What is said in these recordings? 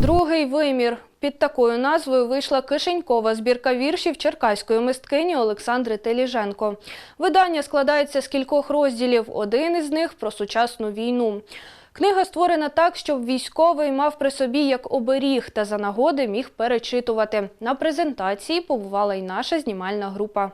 Другий вимір. Під такою назвою вийшла кишенькова збірка віршів черкаської мисткині Олександри Теліженко. Видання складається з кількох розділів. Один із них про сучасну війну. Книга створена так, щоб військовий мав при собі як оберіг та за нагоди міг перечитувати. На презентації побувала й наша знімальна група.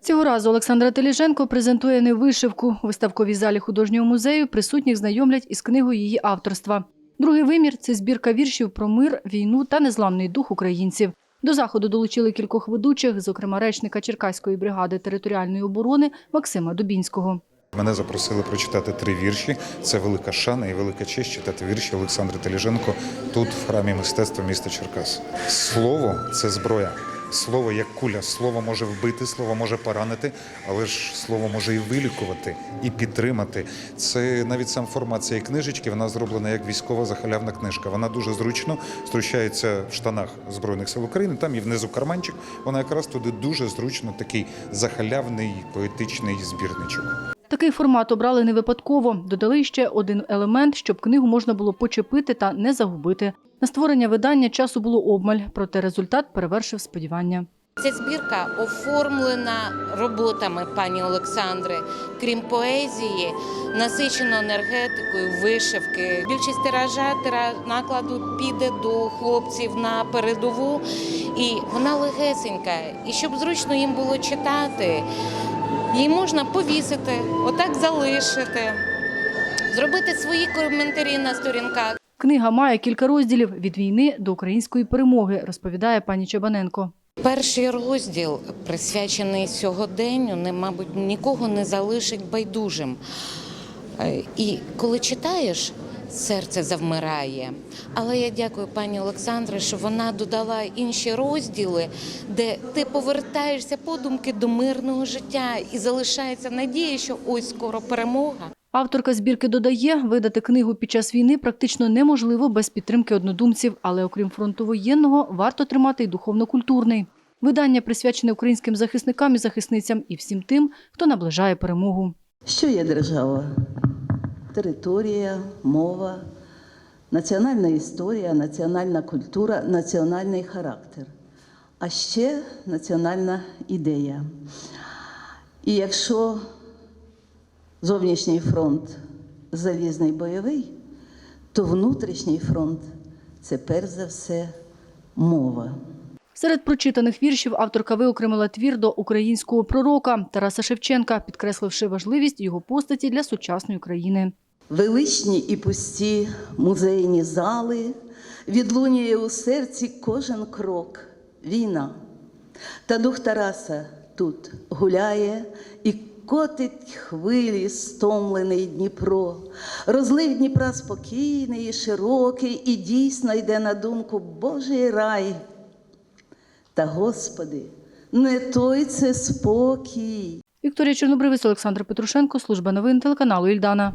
Цього разу Олександра Теліженко презентує не вишивку. У виставковій залі художнього музею присутніх знайомлять із книгою її авторства. Другий вимір це збірка віршів про мир, війну та незламний дух українців. До заходу долучили кількох ведучих, зокрема речника Черкаської бригади територіальної оборони Максима Дубінського. Мене запросили прочитати три вірші. Це велика шана і велика честь читати вірші Олександри Теліженко тут, в храмі мистецтва міста Черкас. Слово це зброя. Слово як куля. Слово може вбити, слово може поранити, але ж слово може і вилікувати, і підтримати. Це навіть сам формат цієї книжечки. Вона зроблена як військова захалявна книжка. Вона дуже зручно зручається в штанах Збройних сил України. Там і внизу карманчик. Вона якраз туди дуже зручно такий захалявний поетичний збірничок. Такий формат обрали не випадково. Додали ще один елемент, щоб книгу можна було почепити та не загубити. На створення видання часу було обмаль, проте результат перевершив сподівання. Ця збірка оформлена роботами пані Олександри. Крім поезії, насичено енергетикою, вишивки. Більшість тиража тира накладу піде до хлопців на передову, і вона легесенька. І щоб зручно їм було читати, її можна повісити, отак залишити, зробити свої коментарі на сторінках. Книга має кілька розділів від війни до української перемоги, розповідає пані Чабаненко. Перший розділ присвячений сьогоденню, не, мабуть, нікого не залишить байдужим. Е, І коли читаєш, серце завмирає. Але я дякую пані Олександре, що вона додала інші розділи, де ти повертаєшся подумки до мирного життя і залишається надія, що ось скоро перемога. Авторка збірки додає, видати книгу під час війни практично неможливо без підтримки однодумців, але окрім фронту воєнного, варто тримати й духовно-культурний. Видання присвячене українським захисникам і захисницям і всім тим, хто наближає перемогу. Що є держава? Територія, мова, національна історія, національна культура, національний характер, а ще національна ідея. І якщо зовнішній фронт залізний бойовий, то внутрішній фронт це перш за все мова. Серед прочитаних віршів авторка виокремила твір до українського пророка Тараса Шевченка, підкресливши важливість його постаті для сучасної країни. Величні і пусті музейні зали, відлунює у серці кожен крок війна. Та дух Тараса тут гуляє і котить хвилі стомлений Дніпро. Розлив Дніпра спокійний і широкий, і дійсно йде на думку Божий рай. Та, Господи, не той це спокій. Вікторія Чорнобривець, Олександр Петрушенко, служба новин телеканалу Ільдана.